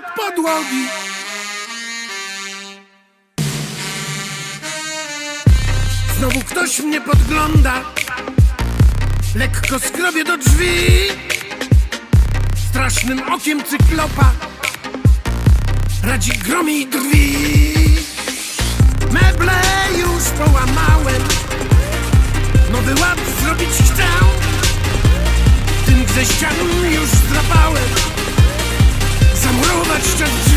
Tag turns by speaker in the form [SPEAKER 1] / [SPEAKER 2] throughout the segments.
[SPEAKER 1] podłogi. Znowu ktoś mnie podgląda, lekko skrobię do drzwi. Strasznym okiem cyklopa radzi gromi i drwi. Meble już połamałem, nowy ład zrobić chcę. Tym grześcianom już zdrapałem, room that stood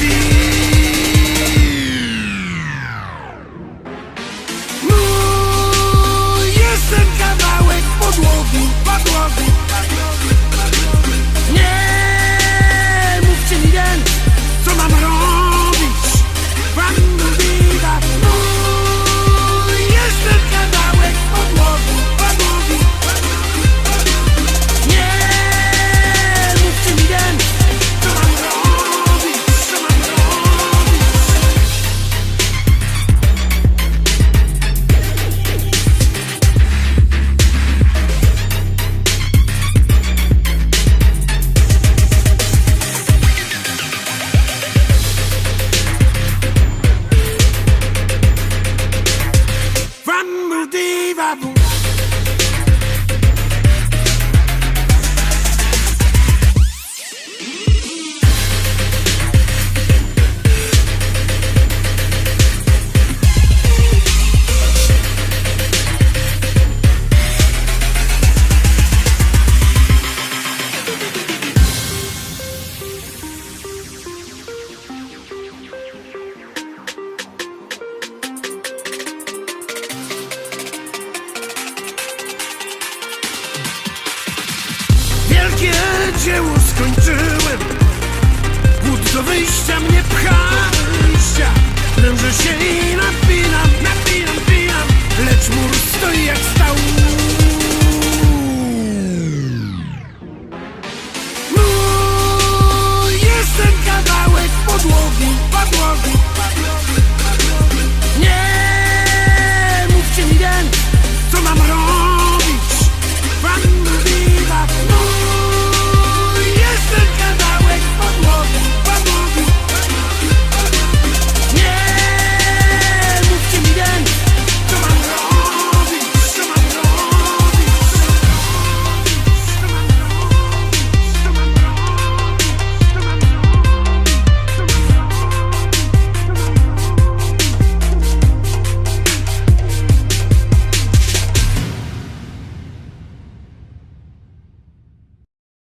[SPEAKER 1] vai dzieło skończyłem. Głód do wyjścia mnie pcha wyjścia. Drężę się i napinam, napinam, pinam. Lecz mur stoi jak stał. Mój jest ten kawałek podłogi, podłogi, podłogi.